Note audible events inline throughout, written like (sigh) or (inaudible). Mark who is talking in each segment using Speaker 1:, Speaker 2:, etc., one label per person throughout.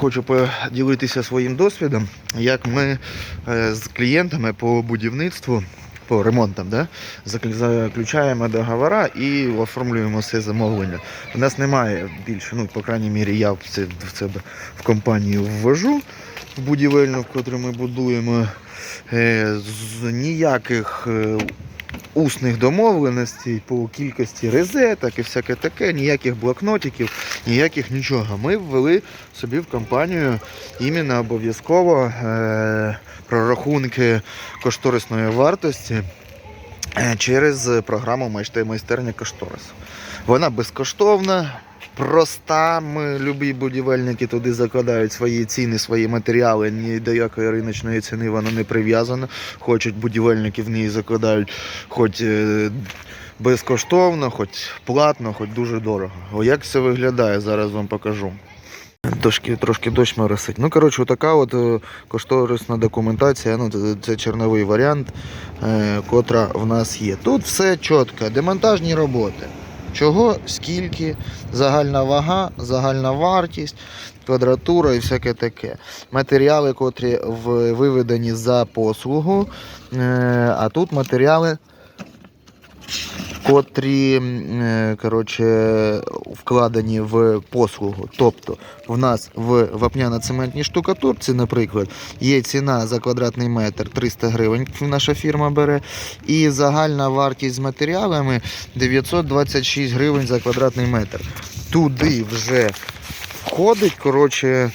Speaker 1: Хочу поділитися своїм досвідом, як ми е, з клієнтами по будівництву, по ремонтам, да, заключаємо договори і оформлюємо все замовлення. У нас немає більше, ну, по крайній мірі, я це в себе в компанію ввожу в будівельну, в котру ми будуємо. е, з ніяких е, усних домовленостей по кількості розеток і всяке таке, ніяких блокнотиків, ніяких нічого. Ми ввели собі в компанію іменно обов'язково е, прорахунки кошторисної вартості через програму «Майсте- майстерня кошторису. Вона безкоштовна. Проста, ми любі будівельники туди закладають свої ціни, свої матеріали. Ні до якої риночної ціни воно не прив'язано. Хочуть будівельники в ній закладають, хоч е, безкоштовно, хоч платно, хоч дуже дорого. Як це виглядає, зараз вам покажу. Трошки, трошки дощ моросить. Ну, коротше, така от е, кошторисна документація, ну, це черновий варіант, е, котра в нас є. Тут все чітко, демонтажні роботи. Чого, скільки, загальна вага, загальна вартість, квадратура і всяке таке. Матеріали, котрі виведені за послугу, е, а тут матеріали, котрі е, коротше, вкладені в послугу. Тобто в нас в вапняно-цементній штукатурці, наприклад, є ціна за квадратний метр 300 гривень, наша фірма бере, і загальна вартість з матеріалами 926 гривень за квадратний метр. Туди вже входить коротше,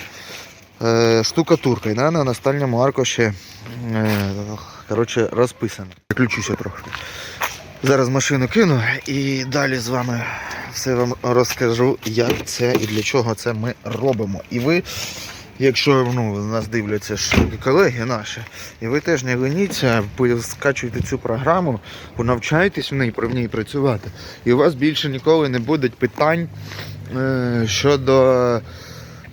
Speaker 1: е, штукатурка, і на, на настальному аркуші е, коротше, розписано. Включуся трохи. Зараз машину кину і далі з вами все вам розкажу, як це і для чого це ми робимо. І ви, якщо ну, нас дивляться ж колеги наші, і ви теж не леніться, скачуйте цю програму, навчайтесь в ній, в ній працювати. І у вас більше ніколи не буде питань е, щодо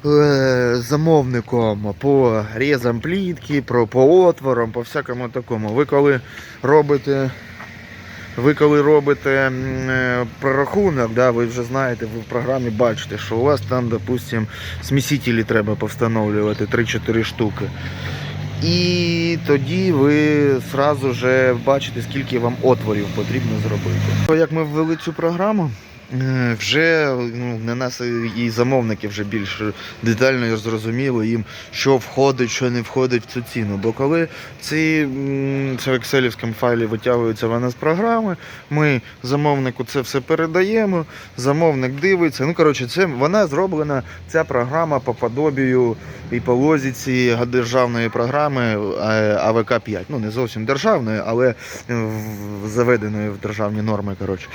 Speaker 1: е, замовником по різам плітки, по отворам, по всякому такому. Ви коли робите ви коли робите е, прорахунок, да, ви вже знаєте, ви в програмі бачите, що у вас там, допустимо, смісителі треба повстановлювати 3-4 штуки. І тоді ви одразу вже бачите, скільки вам отворів потрібно зробити. Як ми ввели цю програму, вже ну, на нас і- замовники вже більш детально зрозуміли їм, що входить, що не входить в цю ціну. Бо коли ці це в екселівському файлі витягуються вони з програми, ми замовнику це все передаємо, замовник дивиться. Ну, коротше, це вона зроблена, ця програма по подобію і по лозіці державної програми е, АВК 5. Ну, не зовсім державної, але в- заведеної в державні норми. Коротше.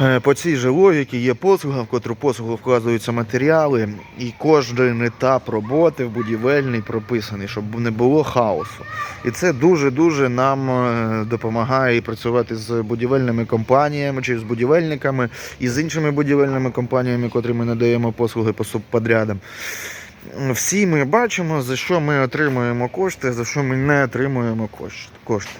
Speaker 1: Е, По цій же логіці є послуга, в котру послугу вкладаються матеріали, і кожен етап роботи в будівельній прописаний, щоб не було хаосу. І це дуже-дуже нам е, допомагає працювати з будівельними компаніями чи з будівельниками і з іншими будівельними компаніями, котрі ми надаємо послуги по субподрядам. Всі ми бачимо, за що ми отримуємо кошти, за що ми не отримуємо кошти.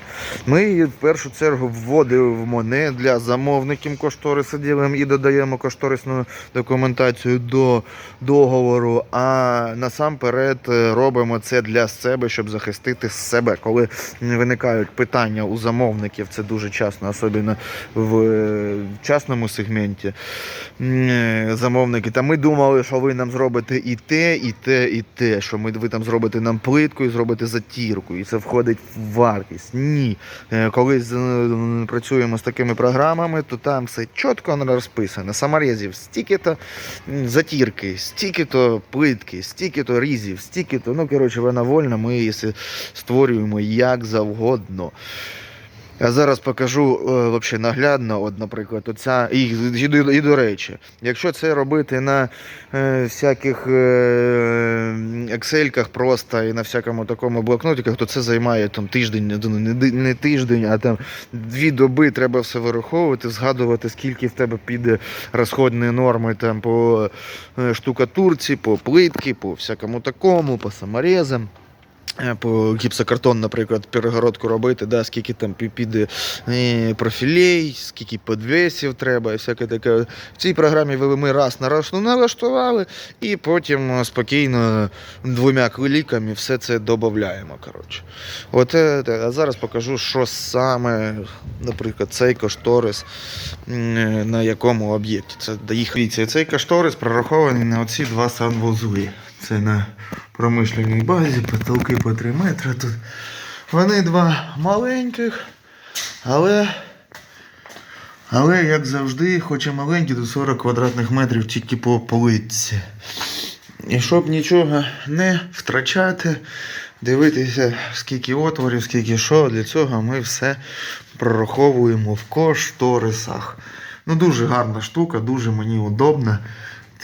Speaker 1: Ми в першу чергу вводимо не для замовників кошториси ділимо і додаємо кошторисну документацію до договору, а насамперед е, робимо це для себе, щоб захистити себе. Коли виникають питання у замовників, це дуже часто, особливо в е, частному сегменті е, замовники. Та ми думали, що ви нам зробите і те, і те, і те, що ми ви там зробите нам плитку і зробите затірку, і це входить в вартість. Ні. Е, Коли працюємо з такими програмами, то там все чітко розписано. Саморезів стільки-то затірки, стільки-то плитки, стільки-то різів, стільки-то. Ну, коротше, вона вольна, ми її створюємо як завгодно. Я зараз покажу е, вообще наглядно, от, наприклад, оця, і, і, і до речі, якщо це робити на е, всяких е, ексельках просто і на всякому такому блокнотиках, то це займає там тиждень, не, не тиждень, а там дві доби треба все вираховувати, згадувати, скільки в тебе піде розходні норми там по е, штукатурці, по плитки, по всякому такому, по саморезам. Е, по гіпсокартон, наприклад, перегородку робити, да, скільки там піде е, профілей, скільки підвесів треба і всяке таке. В цій програмі ми раз на раз налаштували і потім е, спокійно двома кліками все це додаємо. Коротше. От, а зараз покажу, що саме, наприклад, цей кошторис на якому об'єкті. Це. Дивіться, цей кошторис прорахований на оці два санвузли. Це на промишленій базі, потолки по 3 метри. Тут вони два маленьких, але. Але, як завжди, хоч і маленькі, до 40 квадратних метрів тільки по полиці. І щоб нічого не втрачати, дивитися, скільки отворів, скільки що, для цього ми все прораховуємо в кошторисах. Ну, дуже гарна штука, дуже мені удобна.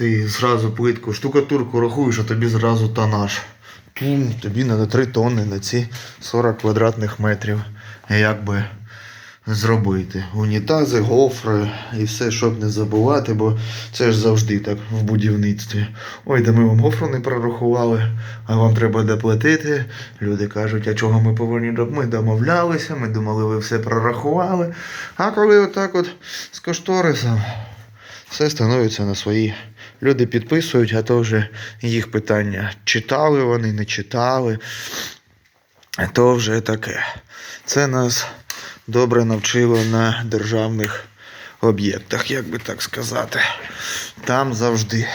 Speaker 1: Ти зразу плитку, штукатурку рахуєш, а тобі зразу тонаж. Тобі треба 3 тонни на ці 40 квадратних метрів. Як би зробити. Унітази, гофри і все, щоб не забувати, бо це ж завжди так в будівництві. Ой, да ми вам гофру не прорахували, а вам треба доплатити. Люди кажуть, а чого ми повинні Ми домовлялися, ми думали, ви все прорахували. А коли отак от з кошторисом все становиться на свої. Люди підписують, а то вже їх питання. Читали вони, не читали. То вже таке. Це нас добре навчило на державних об'єктах, як би так сказати. Там завжди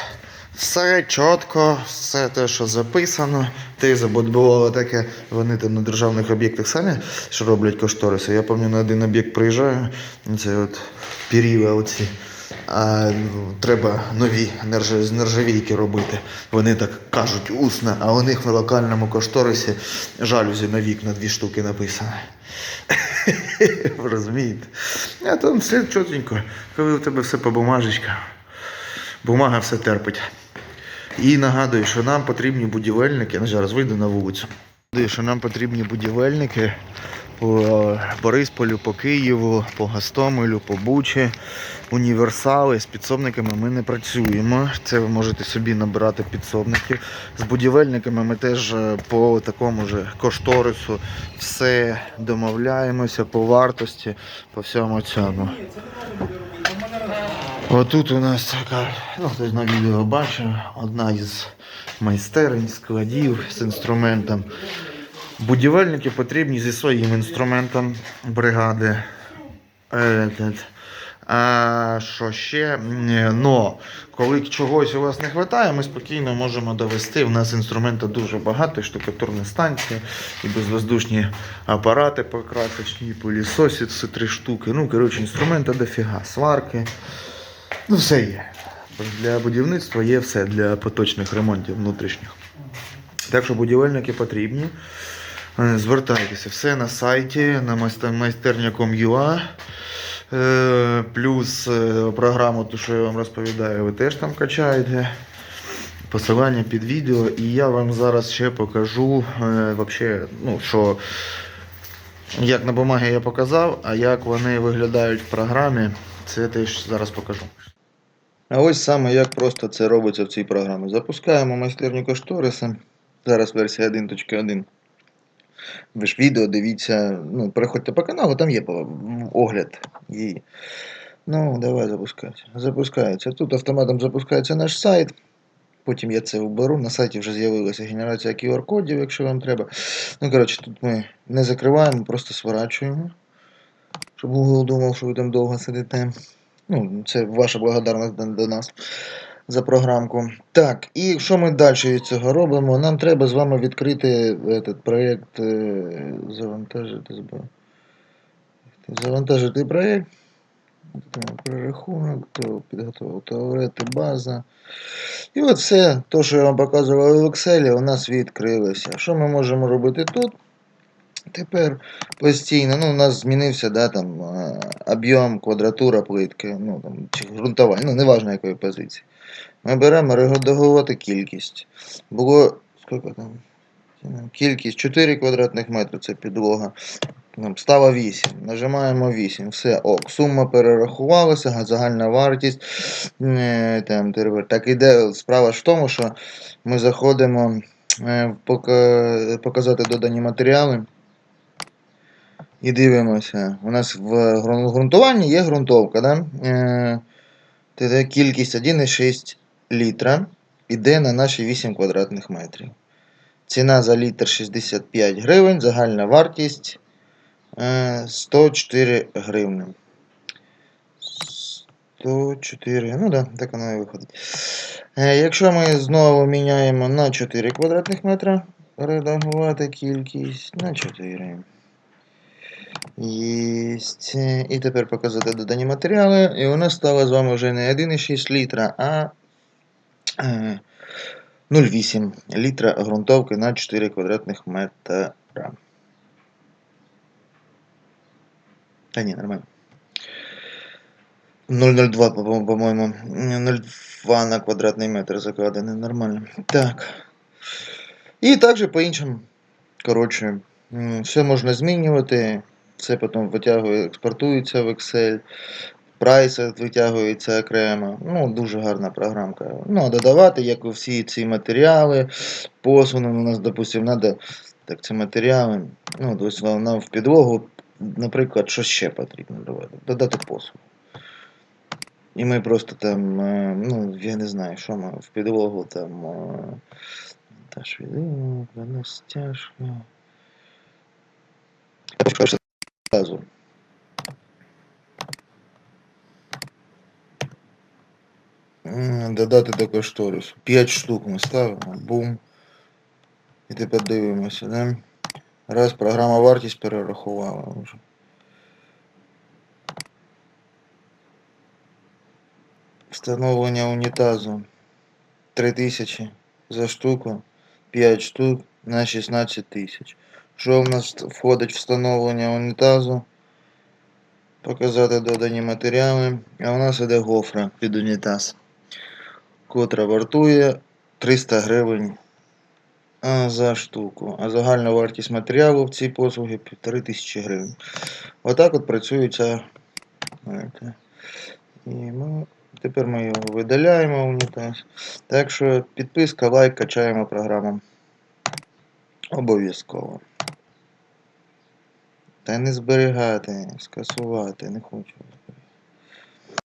Speaker 1: все чітко, все те, що записано. Ти забудувала таке, вони там на державних об'єктах самі що роблять кошториси. Я пам'ятаю, на один об'єкт приїжджаю, це от піріва оці. Ну, треба нові нержавійки робити. Вони так кажуть усно, а у них на локальному кошторисі жалюзі на вікна дві штуки написано. (laughs) Розумієте? А там все чотенько, коли у тебе все по бумажечках. Бумага все терпить. І нагадую, що нам потрібні будівельники. Я зараз вийду на вулицю. Що нам потрібні будівельники по Борисполю, по Києву, по Гастомелю, по Бучі, універсали. З підсобниками ми не працюємо. Це ви можете собі набирати підсобників. З будівельниками ми теж е, по такому ж кошторису все домовляємося по вартості, по всьому цьому. Отут у нас така, ну хтось на відео бачив, одна із майстерень, складів з інструментом. Будівельники потрібні зі своїм інструментом бригади. Е. А що ще? Но коли чогось у вас не вистачає, ми спокійно можемо довести. У нас інструменту дуже багато, штукатурні станції, і безвоздушні апарати покрасочні, пилісосі, це три штуки. Ну, коротше, інструмента дофіга, сварки. Ну, все є. Для будівництва є все для поточних ремонтів внутрішніх. Так що будівельники потрібні. Е, Звертайтеся, все на сайті, на майстер- майстерня.com.ua. Е, Плюс е, програму, ту, що я вам розповідаю, ви теж там качаєте. Посилання під відео. І я вам зараз ще покажу, вообще, ну, що як на бумагі я показав, а як вони виглядають в програмі, це теж зараз покажу. А ось саме як просто це робиться в цій програмі. Запускаємо майстерню кошториси. Зараз версія 1.1. Ви ж відео дивіться, ну, переходьте по каналу, там є огляд її. Ну, давай запускайся. Запускається. Тут автоматом запускається наш сайт. Потім я це вберу. На сайті вже з'явилася генерація QR-кодів, якщо вам треба. Ну, коротше, тут ми не закриваємо, просто сворачуємо. Щоб Google думав, що ви там довго сидите. Ну, це ваша благодарність до нас за програмку. Так, і що ми далі від цього робимо? Нам треба з вами відкрити этот проєкт, е, завантажити завантажити проєкт. Перерахунок, то підготовив туалети, база. І от все, то, що я вам показував в Excel, у нас відкрилося. Що ми можемо робити тут? Тепер постійно, ну, у нас змінився да, там, об'єм, квадратура плитки, ну, там, чи ґрунтова, ну, неважно якої позиції. Ми беремо регодовувати кількість. Було скільки там? Кількість 4 квадратних метри, це підлога. Стало 8. Нажимаємо 8. Все, ок. Сума перерахувалася, га- загальна вартість. е, Там, так іде справа ж в тому, що ми заходимо е, показати додані матеріали. І дивимося. У нас в гру- ґрунтуванні є ґрунтовка. Да? Е, кількість 1,6 літра іде на наші 8 квадратних метрів. Ціна за літр 65 гривень, загальна вартість е, 104 гривни. 104, ну да, так воно і виходить. Е, Якщо ми знову міняємо на 4 квадратних метра, редагувати кількість на 4. Єсть. І тепер показати додані матеріали. І у нас стало з вами вже не 1,6 літра, а 0,8 літра ґрунтовки на 4 квадратних метра. Та ні, нормально. 0,02, по- по-моєму. 0,2 на квадратний метр закладений. Нормально. Так. І також по іншим. Коротше, все можна змінювати. Все потім витягує, експортується в Excel. Прайс витягується окремо. Ну, дуже гарна програмка. Ну, а додавати, як і всі ці матеріали. Посуну у нас, допустимо, треба. Так, це матеріали. Ну, тобто нам в підлогу, наприклад, що ще потрібно додати? Додати посуд. І ми просто там, е, ну, я не знаю, що ми в підлогу там. е, Та швидина, стяжка. Додати до кошторису. 5 штук ми ставимо. Бум. І тепер дивимося, да? Раз програма вартість перерахувала вже. Встановлення унітазу 3000 за штуку, 5 штук на 16 тисяч. Що в нас входить встановлення унітазу? Показати додані матеріали. А у нас іде гофра під унітаз, котра вартує 300 гривень за штуку. А загальна вартість матеріалу в цій послугі 1500 гривень. Отак от працює ця. І ми, тепер ми його видаляємо унітаз. Так що підписка, лайк, качаємо програму. Обов'язково. Та не зберігати, скасувати, не хочу.